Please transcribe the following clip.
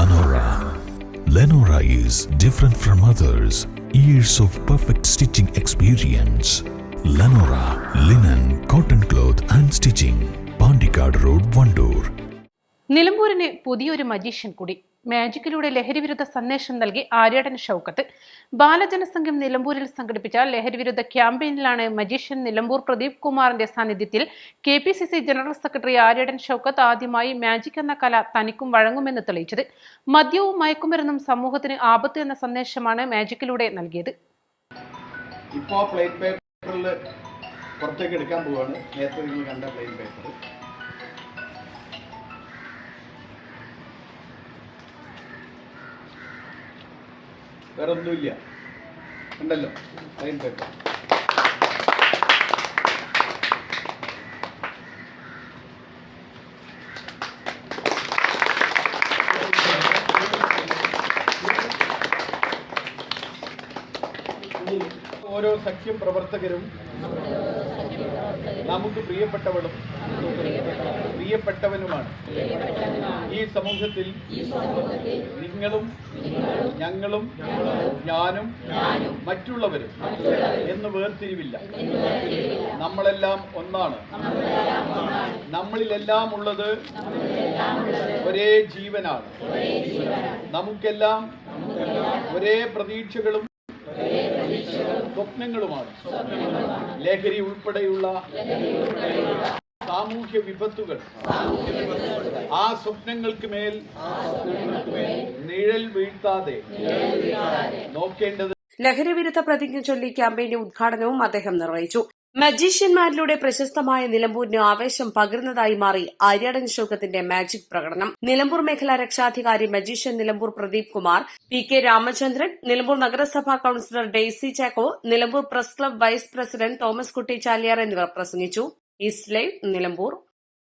Lenora. Lenora is different from others. Years of perfect stitching experience. Lenora linen, cotton cloth and stitching. Pandikad Road, Vandoor. നിലമ്പൂരിന് പുതിയൊരു magician കൂടി മാജിക്കിലൂടെ ലഹരിവിരുദ്ധ സന്ദേശം നൽകി ആര്യാടൻ ഷൗക്കത്ത്. ബാലജനസംഘം നിലമ്പൂരിൽ സംഘടിപ്പിച്ച ലഹരിവിരുദ്ധ ക്യാമ്പയിനിലാണ് മജീഷ്യൻ നിലമ്പൂർ പ്രദീപ് കുമാറിന്റെ സാന്നിധ്യത്തിൽ K P C C general secretary Aryadan Shoukath ആദ്യമായി മാജിക് എന്ന കല തനിക്കും വഴങ്ങുമെന്ന് തെളിയിച്ചത്. മദ്യവും മയക്കുമരുന്നും സമൂഹത്തിന് ആപത്ത് എന്ന സന്ദേശമാണ് മാജിക്കിലൂടെ നൽകിയത്. ഇപ്പോൾ പ്ലേറ്റ് പേപ്പറിൽ പുറത്തേക്ക് എടുക്കാൻ പോവാണ്. നേരത്തെ നിങ്ങൾ കണ്ട പ്ലെയിൻ പേപ്പർ വേറെ ഒന്നുമില്ല ഉണ്ടല്ലോ അതിന് പേപ്പർ ഓരോ സഖ്യം പ്രവർത്തകരും നമുക്ക് പ്രിയപ്പെട്ടവളും പ്രിയപ്പെട്ടവനുമാണ്. ഈ സമൂഹത്തിൽ നിങ്ങളും ഞങ്ങളും ഞാനും മറ്റുള്ളവരും എന്ന് വേർതിരിവില്ല. നമ്മളെല്ലാം ഒന്നാണ്. നമ്മളിലെല്ലാം ഉള്ളത് ഒരേ ജീവനാണ്. നമുക്കെല്ലാം ഒരേ പ്രതീക്ഷകളും സ്വപ്നങ്ങളുമാണ്. ലഹരി ഉൾപ്പെടെയുള്ള സാമൂഹ്യ വിപത്തുകൾ. ആ സ്വപ്നങ്ങൾക്ക് മേൽ നിഴൽ വീഴ്ത്താതെ നോക്കേണ്ടത് ലഹരിവിരുദ്ധ പ്രതിജ്ഞ ചൊല്ലി ക്യാമ്പയിന്റെ ഉദ്ഘാടനവും അദ്ദേഹം നിർവഹിച്ചു. മജീഷ്യന്മാരിലൂടെ പ്രശസ്തമായ നിലമ്പൂരിന് ആവേശം പകരുന്നതായി മാറി ആര്യാടൻ ശോകത്തിന്റെ മാജിക് പ്രകടനം. നിലമ്പൂർ മേഖലാ രക്ഷാധികാരി magician Nilambur Pradeep Kumar P K Ramachandran Nilambur നഗരസഭാ councillor Daisy Chacko Nilambur press club vice president Thomas Kutty Chaliyar എന്നിവർ പ്രസംഗിച്ചു. East live Nilambur